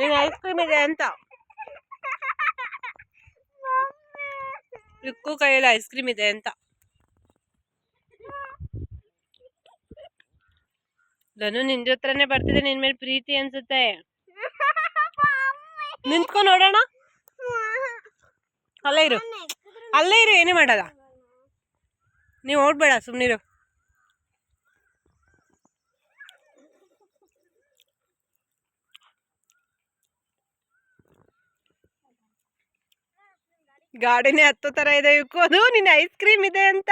ನೀನು ice cream ಇದೆ ಅಂತ. ಇಕ್ಕು ಕೈಯಲ್ಲಿ ಐಸ್ ಕ್ರೀಮ್ ಇದೆ ಅಂತ. ನಿನ್ ಜೊತ್ರನೇ ಬರ್ತಿದೆ ನಿನ್ ಮೇಲೆ ಪ್ರೀತಿ ಅನ್ಸುತ್ತೆ. ನಿಂತ್ಕೊಂಡು ನೋಡೋಣ. ಅಲ್ಲೇ ಇರು. ಅಲ್ಲೇ ಇರು, ಏನೇ ಮಾಡಲ್ಲ. ನೀವು ಓಡ್ಬೇಡ ಸುಮ್ಮನಿರು ಗಾಡಿನೇ ಹತ್ತು ತರ ಇದೆ ಇಕ್ಕು ಅದು ನಿನ್ನ ಐಸ್ ಕ್ರೀಮ್ ಇದೆ ಅಂತ.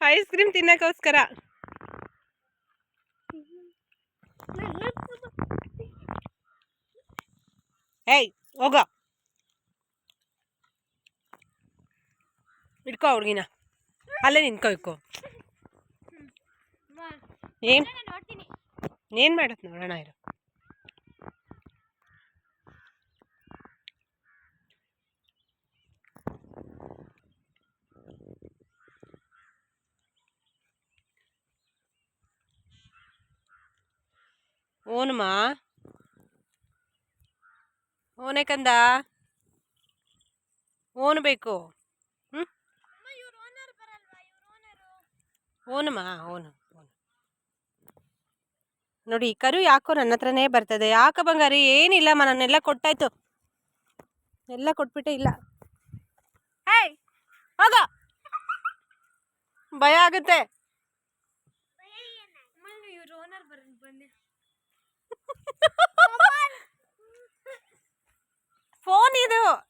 ಐಸ್ ಕ್ರೀಮ್ ತಿನ್ನಕ್ಕೋಸ್ಕರ. ಏಯ್ ಹೋಗ. ಇಟ್ಕೋ ಹುಡ್ಗಿನ. ಅಲ್ಲೇ ನಿಂತ್ಕೋ ಇಕ್ಕೋ ಏನ್? ಏನು ಏನ್ ಮಾಡತ್ ನೋಡೋಣ ಇರು. ಓನಮ್ಮ ಓನೆ ಕಂದ. ಓನ್ ಬೇಕು. ಹ್ಞೂ ಓನಮ್ಮ ಓನು ಓನು ನೋಡಿ ಕರು ಯಾಕೋ ನನ್ನ ಹತ್ರನೇ ಬರ್ತದೆ. ಯಾಕ ಬಂಗಾರಿ ಏನಿಲ್ಲಮ್ಮ ನನ್ನೆಲ್ಲ ಕೊಟ್ಟಾಯ್ತು. ಎಲ್ಲ ಕೊಟ್ಬಿಟ್ಟೆ ಇಲ್ಲ. ಹೇಯ್ ಹೋಗ. ಭಯ ಆಗುತ್ತೆ. ಫೋನ್ ಇದು